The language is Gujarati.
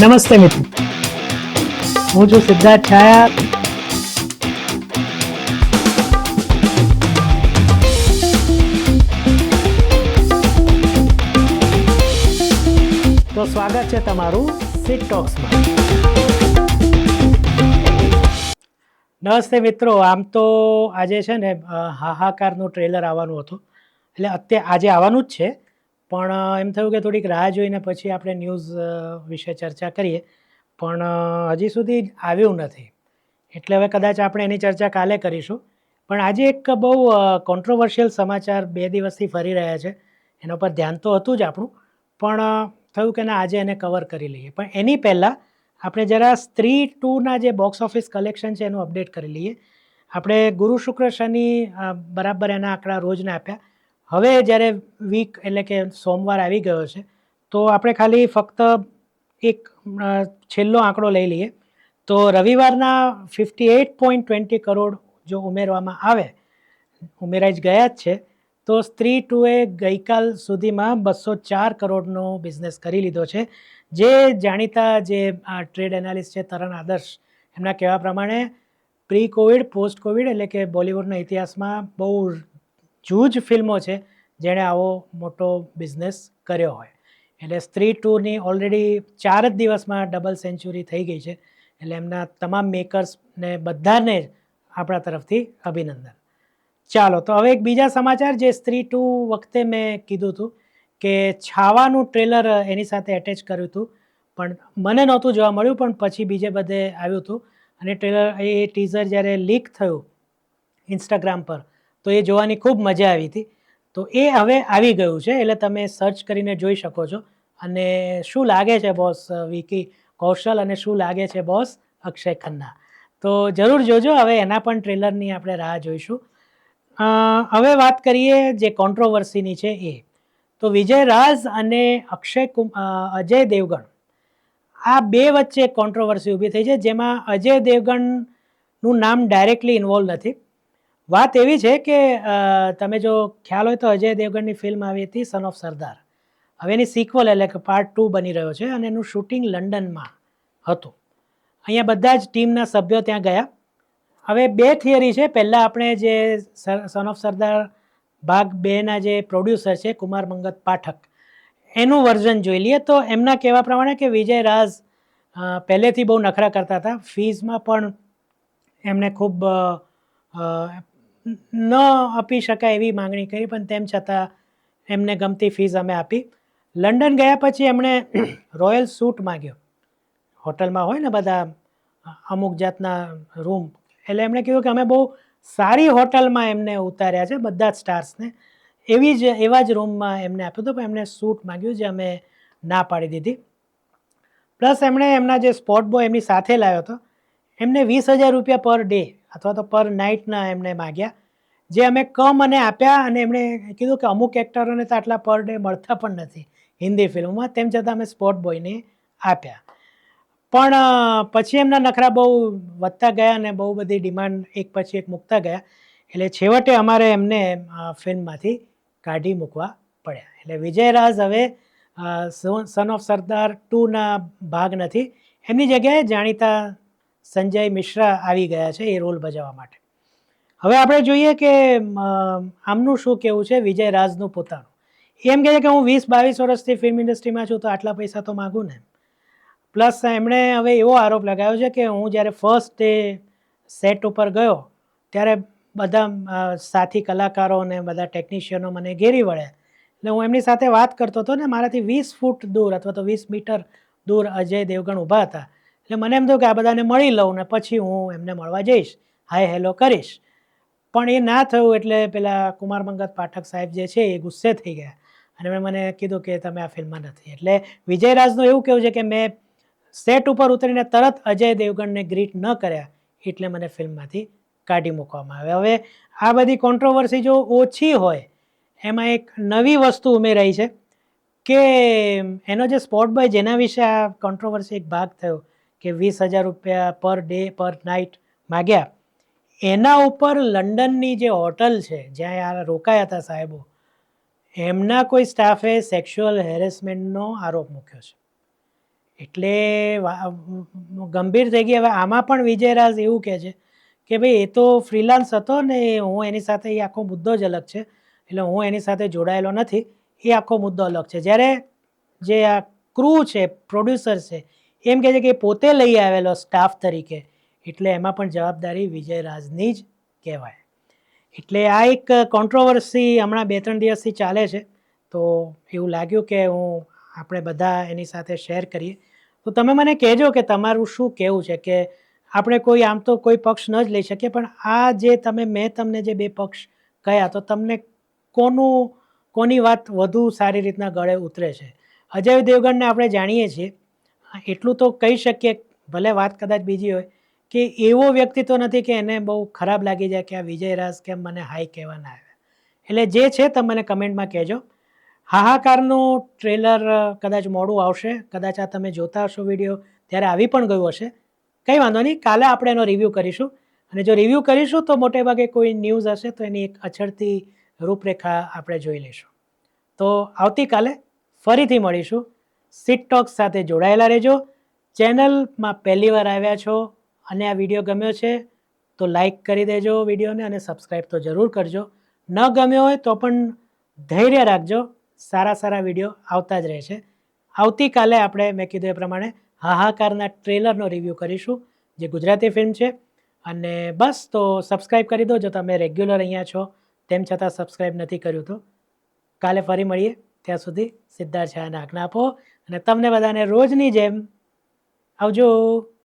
નમસ્તે મિત્રો. હું છું સિદ્ધાર્થ છાયા. તો સ્વાગત છે તમારું સિટ ટોક્સમાં નમસ્તે મિત્રો, આમ તો આજે છે ને હાહાકારનું ટ્રેલર આવવાનું હતું. એટલે અત્યારે આજે આવવાનું જ છે. પણ એમ થયું કે થોડીક રાહ જોઈને પછી આપણે ન્યૂઝ વિશે ચર્ચા કરીએ. પણ હજી સુધી આવ્યું નથી. એટલે હવે કદાચ આપણે એની ચર્ચા કાલે કરીશું. પણ આજે એક બહુ કોન્ટ્રોવર્શિયલ સમાચાર બે દિવસથી ફરી રહ્યા છે. એના પર ધ્યાન તો હતું જ આપણું. પણ થયું કે ના, આજે એને કવર કરી લઈએ. પણ એની પહેલાં આપણે જરા સ્ત્રી ટુના જે બોક્સ ઓફિસ કલેક્શન છે એનું અપડેટ કરી લઈએ. આપણે ગુરુ શુક્ર શનિ બરાબર એના આંકડા રોજને આપ્યા. હવે જ્યારે વીક એટલે કે સોમવાર આવી ગયો છે, તો આપણે ખાલી ફક્ત એક છેલ્લો આંકડો લઈ લઈએ. તો રવિવારના fifty eight point twenty crore જો ઉમેરવામાં આવે, ઉમેરાઈ જ ગયા જ છે, તો સ્ત્રી ટુએ ગઈકાલ સુધીમાં બસો ચાર કરોડનો બિઝનેસ કરી લીધો છે. જે જાણીતા જે ટ્રેડ એનાલિસ્ટ છે તરણ આદર્શ, એમના કહેવા પ્રમાણે પ્રી કોવિડ પોસ્ટ કોવિડ એટલે કે બોલિવૂડના ઇતિહાસમાં બહુ જૂજ ફિલ્મો છે જેણે આવો મોટો બિઝનેસ કર્યો હોય. એટલે સ્ત્રી ટુની ઓલરેડી ચાર જ દિવસમાં ડબલ સેન્ચુરી થઈ ગઈ છે. એટલે એમના તમામ મેકર્સને બધાને જ આપણા તરફથી અભિનંદન. ચાલો, તો હવે એક બીજા સમાચાર જે સ્ત્રી ટુ વખતે મેં કીધું હતું કે છાવાનું ટ્રેલર એની સાથે એટેચ કર્યું હતું. પણ મને નહોતું જોવા મળ્યું, પણ પછી બીજે બધે આવ્યું હતું. અને ટ્રેલર એ ટીઝર જ્યારે લીક થયું ઇન્સ્ટાગ્રામ પર તો એ જોવાની ખૂબ મજા આવી હતી. તો એ હવે આવી ગયું છે, એટલે તમે સર્ચ કરીને જોઈ શકો છો. અને શું લાગે છે બોસ વિકી, કૌશલ અને શું લાગે છે બોસ અક્ષય ખન્ના? તો જરૂર જોજો, હવે એના પણ ટ્રેલરની આપણે રાહ જોઈશું. હવે વાત કરીએ જે કોન્ટ્રોવર્સીની છે એ. તો વિજય રાજ અને અક્ષય અજય દેવગણ. આ બે વચ્ચે કોન્ટ્રોવર્સી ઊભી થઈ છે, જેમાં અજય દેવગણનું નામ ડાયરેક્ટલી ઇન્વોલ્વ નથી. વાત એવી છે કે તમે જો ખ્યાલ હોય તો અજય દેવગણની ફિલ્મ આવી હતી સન ઓફ સરદાર હવે એની સિક્વલ એટલે કે પાર્ટ ટુ બની રહ્યો છે અને એનું શૂટિંગ લંડનમાં હતું. અહીંયા બધા જ ટીમના સભ્યો ત્યાં ગયા. હવે બે થિયરી છે. પહેલાં આપણે જે સન ઓફ સરદાર ભાગ બેના જે પ્રોડ્યુસર છે, કુમાર મંગત પાઠક, એનું વર્ઝન જોઈ લઈએ. તો એમના કહેવા પ્રમાણે કે વિજય રાજ પહેલેથી બહુ નખરા કરતા હતા. ફીઝમાં પણ એમને ખૂબ ન આપી શકાય એવી માંગણી કરી, પણ તેમ છતાં એમને ગમતી ફીઝ અમે આપી. લંડન ગયા પછી એમણે રોયલ સૂટ માગ્યો. હોટલમાં હોય ને બધા અમુક જાતના રૂમ એટલે એમણે કીધું કે અમે બહુ સારી હોટલમાં એમને ઉતાર્યા છે, બધા જ સ્ટાર્સને એવી જ, એવા જ રૂમમાં એમને આપ્યું હતું, પણ એમણે સૂટ માગ્યું જે અમે ના પાડી દીધી. પ્લસ એમણે એમના જે સ્પોટ બોય એમની સાથે લાવ્યો હતો, એમને વીસ હજાર રૂપિયા પર ડે અથવા તો પર નાઇટના એમણે માગ્યા, જે અમે કમ અને આપ્યા અને એમણે કીધું કે અમુક એક્ટરોને તો આટલા પર ડે મળતા પણ નથી હિન્દી ફિલ્મોમાં, તેમ છતાં અમે સ્પોટ બોયને આપ્યા. પણ પછી એમના નખરા બહુ વધતા ગયા અને બહુ બધી ડિમાન્ડ એક પછી એક મૂકતા ગયા, એટલે છેવટે અમારે એમને ફિલ્મમાંથી કાઢી મૂકવા પડ્યા. એટલે વિજય રાજ હવે સન ઓફ સરદાર ટુના ભાગ નથી. એમની જગ્યાએ જાણીતા સંજય મિશ્રા આવી ગયા છે એ રોલ ભજવવા માટે. હવે આપણે જોઈએ કે આમનું શું કેવું છે વિજય રાજનું પોતાનું? એમ કહે છે કે હું વીસ બાવીસ વર્ષથી ફિલ્મ ઇન્ડસ્ટ્રીમાં છું તો આટલા પૈસા તો માગું ને પ્લસ એમણે હવે એવો આરોપ લગાવ્યો છે કે હું જ્યારે ફર્સ્ટ ડે સેટ ઉપર ગયો, ત્યારે બધા સાથી કલાકારો અને બધા ટેકનિશિયનો મને ઘેરી વળ્યા. એટલે હું એમની સાથે વાત કરતો હતો ને, મારાથી વીસ ફૂટ દૂર અથવા તો વીસ મીટર દૂર અજય દેવગણ ઊભા હતા. એટલે મને એમ થયું કે આ બધાને મળી લઉં ને પછી હું એમને મળવા જઈશ. હાય, હેલો કરીશ. પણ એ ના થયું એટલે પેલા કુમાર મંગત પાઠક સાહેબ જે છે એ ગુસ્સે થઈ ગયા. અને એમણે મને કીધું કે તમે આ ફિલ્મમાં નથી. એટલે વિજય રાજનું એવું કહેવું છે કે મેં સેટ ઉપર ઉતરીને તરત અજય દેવગણને ગ્રીટ ન કર્યા એટલે મને ફિલ્મમાંથી કાઢી મૂકવામાં આવે હવે આ બધી કોન્ટ્રોવર્સી જો ઓછી હોય, એમાં એક નવી વસ્તુ ઉમેરાઈ છે કે એનો જે સ્પોટ બોય જેના વિશે આ કોન્ટ્રોવર્સી એક ભાગ થયો કે વીસ હજાર રૂપિયા પર ડે, પર નાઇટ માગ્યા. એના ઉપર લંડનની જે હોટલ છે, જ્યાં આ રોકાયા હતા સાહેબો, એમના કોઈ સ્ટાફે સેક્સ્યુઅલ હેરેસમેન્ટનો આરોપ મૂક્યો છે. એટલે ગંભીર થઈ ગઈ હવે આમાં પણ વિજયરાજ એવું કહે છે કે ભાઈ, એ તો ફ્રીલાન્સ હતો ને હું એની સાથે, એ આખો મુદ્દો જ અલગ છે. એટલે હું એની સાથે જોડાયેલો નથી. એ આખો મુદ્દો અલગ છે. જ્યારે જે આ ક્રૂ છે પ્રોડ્યુસર છે એમ કહે છે કે પોતે લઈ આવેલો સ્ટાફ તરીકે. એટલે એમાં પણ જવાબદારી વિજય રાજની જ કહેવાય. એટલે આ એક કોન્ટ્રોવર્સી હમણાં બે ત્રણ દિવસથી ચાલે છે. તો એવું લાગ્યું કે હું આપણે બધા એની સાથે શેર કરીએ. તો તમે મને કહેજો કે તમારું શું કહેવું છે કે આપણે કોઈ આમ તો કોઈ પક્ષ ન જ લઈ શકીએ, પણ આ જે તમે, મેં તમને જે બે પક્ષ કહ્યા તો તમને કોનું, કોની વાત વધુ સારી રીતના ગળે ઉતરે છે? અજય દેવગણને આપણે જાણીએ છીએ એટલું તો કહી શકીએ, ભલે વાત કદાચ બીજી હોય, કે એવો વ્યક્તિ તો નથી કે એને બહુ ખરાબ લાગી જાય કે આ વિજયરાજ કેમ મને હાઈ કહેવા ના આવ્યા. એટલે જે છે તમે મને કમેન્ટમાં કહેજો. હાહાકારનું ટ્રેલર કદાચ મોડું આવશે, કદાચ આ તમે જોતા હશો વીડિયો, ત્યારે આવી પણ ગયું હશે. કંઈ વાંધો નહીં, કાલે આપણે એનો રિવ્યૂ કરીશું. અને જો રિવ્યૂ કરીશું તો મોટે ભાગે કોઈ ન્યૂઝ હશે તો એની એક અછડતી રૂપરેખા આપણે જોઈ લઈશું. તો આવતીકાલે ફરીથી મળીશું. સીટ ટોક્સ સાથે જોડાયેલા રહેજો. ચેનલમાં પહેલીવાર આવ્યા છો અને આ વીડિયો ગમ્યો છે, તો લાઈક કરી દેજો વિડીયોને અને સબસ્ક્રાઈબ તો જરૂર કરજો. ન ગમ્યો હોય તો પણ ધૈર્ય રાખજો. સારા સારા વીડિયો આવતા જ રહે છે. આવતીકાલે આપણે મેં કીધું એ પ્રમાણે હાહાકારના ટ્રેલરનો રિવ્યૂ કરીશું, જે ગુજરાતી ફિલ્મ છે. અને બસ તો સબસ્ક્રાઈબ કરી દો જો તમે રેગ્યુલર અહીંયા છો. તેમ છતાં સબસ્ક્રાઈબ નથી કર્યું તો કાલે ફરી મળીએ. ત્યાં સુધી સિદ્ધાર્થ શાહને આજ્ઞા આપો અને તમને બધાને રોજની જેમ આવજો.